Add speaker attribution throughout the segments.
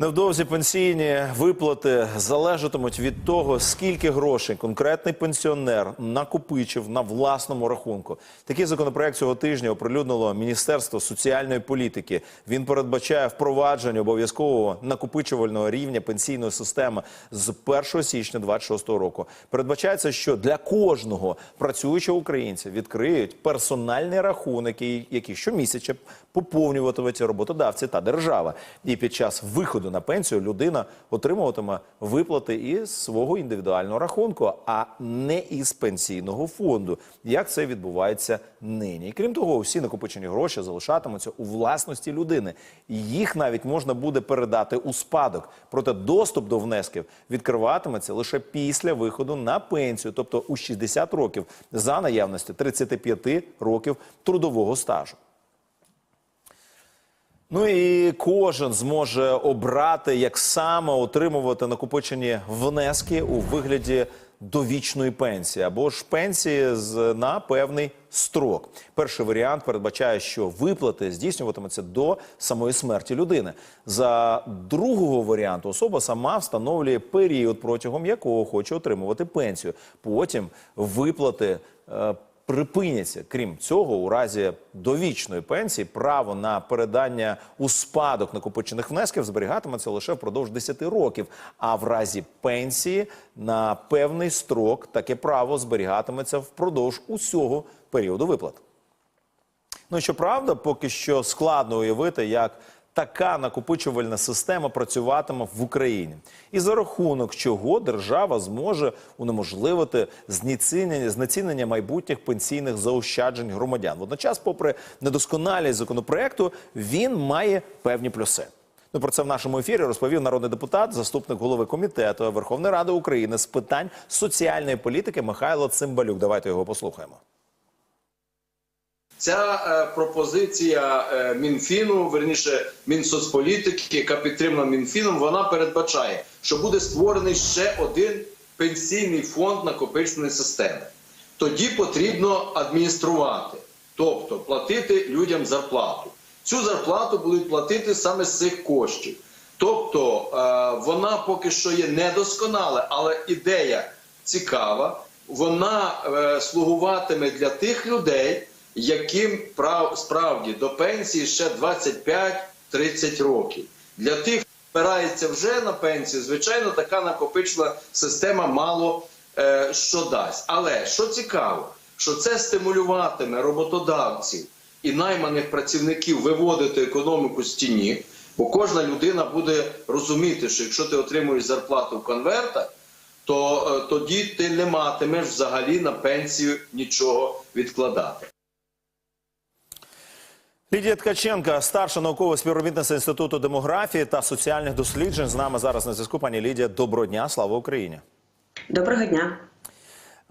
Speaker 1: Невдовзі пенсійні виплати залежатимуть від того, скільки грошей конкретний пенсіонер накопичив на власному рахунку. Такий законопроект цього тижня оприлюднило Міністерство соціальної політики. Він передбачає впровадження обов'язкового накопичувального рівня пенсійної системи з 1 січня 2026 року. Передбачається, що для кожного працюючого українця відкриють персональний рахунок, який- щомісяця поповнюватимуть роботодавці та держава. І під час виходу на пенсію людина отримуватиме виплати із свого індивідуального рахунку, а не із пенсійного фонду, як це відбувається нині. І крім того, всі накопичені гроші залишатимуться у власності людини. Їх навіть можна буде передати у спадок. Проте доступ до внесків відкриватиметься лише після виходу на пенсію, тобто у 60 років за наявності 35 років трудового стажу. Ну і кожен зможе обрати, як саме отримувати накопичені внески у вигляді довічної пенсії або ж пенсії з на певний строк. Перший варіант передбачає, що виплати здійснюватимуться до самої смерті людини. За другого варіанту особа сама встановлює період, протягом якого хоче отримувати пенсію. Потім виплати. Припиняться. Крім цього, у разі довічної пенсії право на передання у спадок накопичених внесків зберігатиметься лише впродовж 10 років. А в разі пенсії на певний строк таке право зберігатиметься впродовж усього періоду виплат. Ну щоправда, поки що складно уявити, як така накопичувальна система працюватиме в Україні, і за рахунок чого держава зможе унеможливити знецінення, знецінення майбутніх пенсійних заощаджень громадян. Водночас, попри недосконалість законопроекту, він має певні плюси. Ну про це в нашому ефірі розповів народний депутат, заступник голови комітету Верховної Ради України з питань соціальної політики Михайло Цимбалюк. Давайте його послухаємо.
Speaker 2: Ця е, пропозиція е, Мінфіну, верніше Мінсоцполітики, яка підтримана Мінфіном, вона передбачає, що буде створений ще один пенсійний фонд накопиченої системи. Тоді потрібно адмініструвати, тобто платити людям зарплату. Цю зарплату будуть платити саме з цих коштів. Тобто е, вона поки що є недосконала, але ідея цікава. Вона слугуватиме для тих людей, яким прав, справді до пенсії ще 25-30 років. Для тих, хто збирається вже на пенсію, звичайно, така накопичена система мало е, що дасть. Але що цікаво, що це стимулюватиме роботодавців і найманих працівників виводити економіку з тіні, бо кожна людина буде розуміти, що якщо ти отримуєш зарплату в конвертах, то е, тоді ти не матимеш взагалі на пенсію нічого відкладати.
Speaker 1: Лідія Ткаченка, старша наукова співробітниця інституту демографії та соціальних досліджень. З нами зараз на зв'язку. Пані Лідія, доброго дня, слава Україні.
Speaker 3: Доброго дня.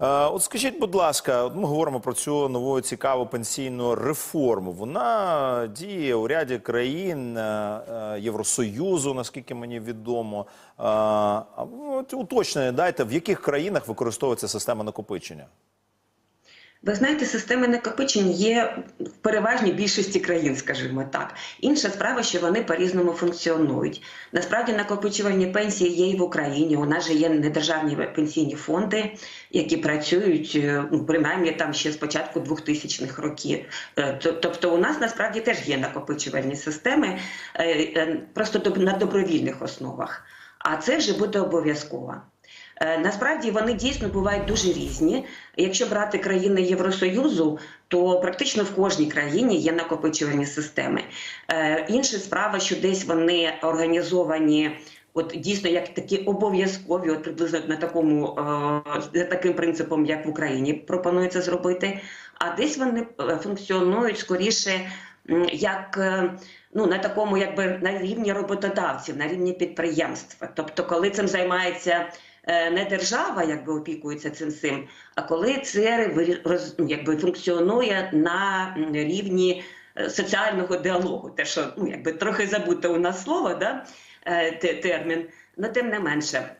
Speaker 1: Е, От скажіть, будь ласка, ми говоримо про цю нову цікаву пенсійну реформу. Вона діє у ряді країн е, е, Євросоюзу, наскільки мені відомо. От уточнення дайте, в яких країнах використовується система накопичення?
Speaker 3: Ви знаєте, системи накопичень є в переважній більшості країн, скажімо так. Інша справа, що вони по-різному функціонують. Насправді накопичувальні пенсії є і в Україні. У нас же є недержавні пенсійні фонди, які працюють е, ну, принаймні там ще з початку 2000-х років. Е, Тобто, у нас насправді теж є накопичувальні системи, е, просто на добровільних основах. А це вже буде обов'язково. Е, Насправді вони дійсно бувають дуже різні. Якщо брати країни Євросоюзу, то практично в кожній країні є накопичувальні системи. Е, Інша справа, що десь вони організовані. От дійсно як такі обов'язкові, от приблизно на такому е, за таким принципом, як в Україні пропонується зробити. А десь вони функціонують скоріше як ну на такому, якби на рівні роботодавців, на рівні підприємства. Тобто, коли цим займається не держава, якби опікується цим цим, а коли це ну, якби функціонує на рівні е, соціального діалогу, те, що ну якби трохи забуте у нас слово, да е, термін, але тим не менше.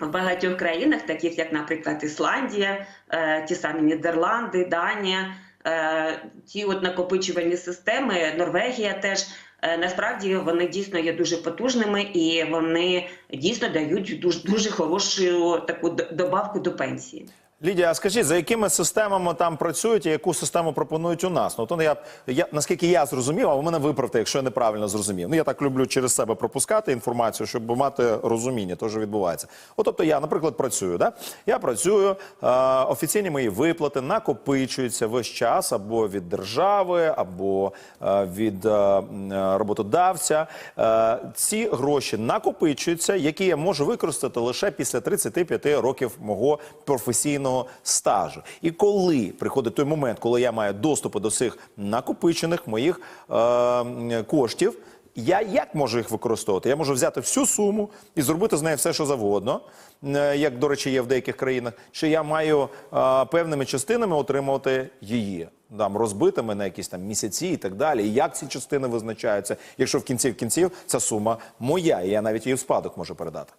Speaker 3: В багатьох країнах, таких як, наприклад, Ісландія, е, ті самі Нідерланди, Данія, е, ті от накопичувальні системи, Норвегія теж е, насправді вони дійсно є дуже потужними і вони дійсно дають дуже, дуже хорошу таку добавку до пенсії.
Speaker 1: Лідія, а скажіть, за якими системами там працюють і яку систему пропонують у нас? Ну то я, я наскільки я зрозумів, а ви мене виправте, якщо я неправильно зрозумів. Ну я так люблю через себе пропускати інформацію, щоб мати розуміння, того, що відбувається. От, тобто я, наприклад, працюю. Да? Я працюю, е, офіційні мої виплати накопичуються весь час або від держави, або е, від е, е, роботодавця. Е, ці гроші накопичуються, які я можу використати лише після 35 років мого професійного стажу. І коли приходить той момент, коли я маю доступи до цих накопичених моїх е, коштів. Я як можу їх використовувати? Я можу взяти всю суму і зробити з нею все, що завгодно, е, як, до речі, є в деяких країнах. Чи я маю е, певними частинами отримувати її, там, розбитими на якісь там місяці і так далі. І як ці частини визначаються, якщо в кінці в кінців ця сума моя, і я навіть її в спадок можу передати.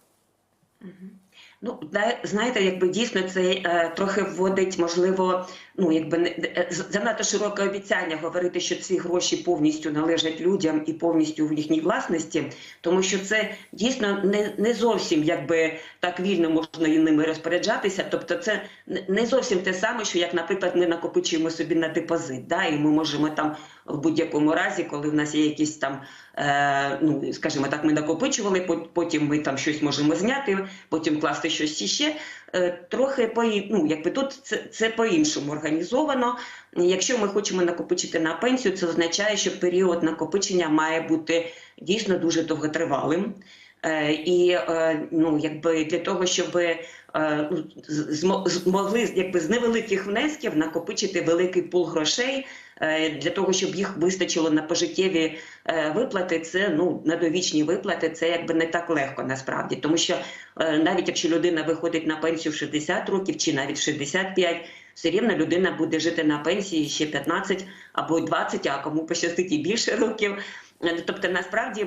Speaker 3: Ну, знаєте, якби дійсно це е, трохи вводить, можливо, ну якби не е, занадто широке обіцяння говорити, що ці гроші повністю належать людям і повністю в їхній власності, тому що це дійсно не, не зовсім якби так вільно можна і ними розпоряджатися. Тобто, це не- зовсім те саме, що як, наприклад, ми накопичуємо собі на депозит, да, і ми можемо там в будь-якому разі, коли в нас є якісь там, ну скажімо так, ми накопичували, пот- потім ми там щось можемо зняти, потім класти щось іще. Е, трохи по ну, якби тут це, це по-іншому організовано. Якщо ми хочемо накопичити на пенсію, це означає, що період накопичення має бути дійсно дуже довготривалим. Е, І е, ну, якби для того, щоб е, змогли якби з невеликих внесків накопичити великий пул грошей для того, щоб їх вистачило на пожиттєві виплати, це ну на довічні виплати, це якби не так легко насправді, тому що навіть якщо людина виходить на пенсію в 60 років чи навіть в 65, все рівно людина буде жити на пенсії ще 15 або 20, а кому пощастить і більше років. Тобто, насправді.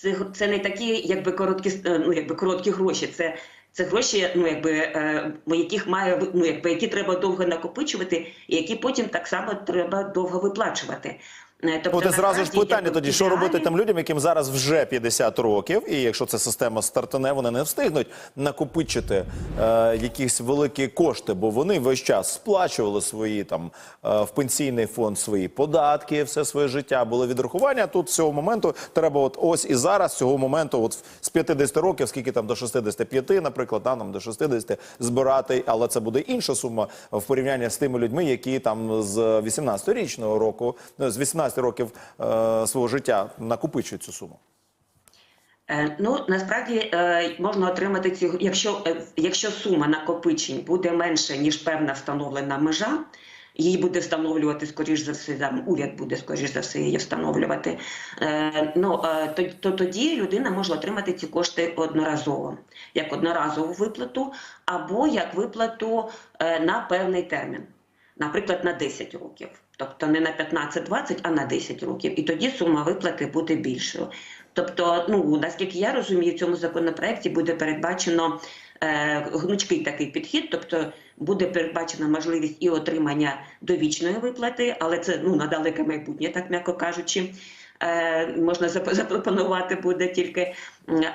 Speaker 3: Це, це не такі, якби короткі, е, ну якби короткі гроші. Це, це гроші, ну якби е, яких має ну, якби які треба довго накопичувати, і які потім так само треба довго виплачувати. Е, Тобто,
Speaker 1: і зразу ж питання тоді, що робити тим людям, яким зараз вже 50 років, і якщо ця система стартане, вони не встигнуть накопичити е, якісь великі кошти, бо вони весь час сплачували свої там е, в пенсійний фонд свої податки, все своє життя було відрахування. Тут з цього моменту треба, от ось і зараз, з цього моменту, от з 50 років, скільки там до 65, наприклад, да, нам до 60 збирати, але це буде інша сума в порівнянні з тими людьми, які там з 18-річного року, ну, з 18 років е, свого життя накопичують цю суму.
Speaker 3: Е, Ну насправді е, можна отримати ці, якщо, якщо сума накопичень буде менше ніж певна встановлена межа. Її буде встановлювати скоріш за все, там уряд буде скоріш за все її встановлювати. Ну то, то тоді людина може отримати ці кошти одноразово, як одноразову виплату, або як виплату на певний термін, наприклад, на 10 років. Тобто не на 15-20, а на 10 років. І тоді сума виплати буде більшою. Тобто, ну наскільки я розумію, в цьому законопроекті буде передбачено е, гнучкий такий підхід, тобто буде передбачена можливість і отримання довічної виплати, але це ну на далеке майбутнє, так м'яко кажучи. Е, можна запропонувати буде тільки.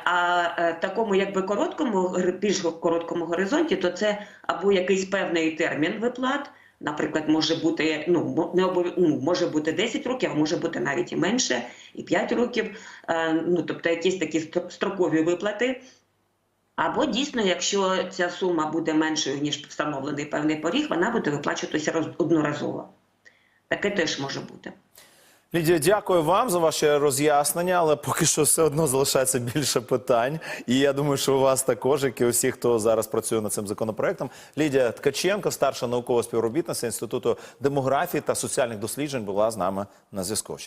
Speaker 3: А е, такому, якби короткому, більш короткому горизонті, то це або якийсь певний термін виплат. Наприклад, може бути ну не обов... ну, може бути 10 років, а може бути навіть і менше, і 5 років. Е, ну тобто якісь такі строкові виплати. Або дійсно, якщо ця сума буде меншою ніж встановлений певний поріг, вона буде виплачуватися одноразово. Таке теж може бути.
Speaker 1: Лідія, дякую вам за ваше роз'яснення, але поки що все одно залишається більше питань. І я думаю, що у вас також, як і усіх, хто зараз працює над цим законопроектом. Лідія Ткаченко, старша наукова співробітниця інституту демографії та соціальних досліджень, була з нами на зв'язку.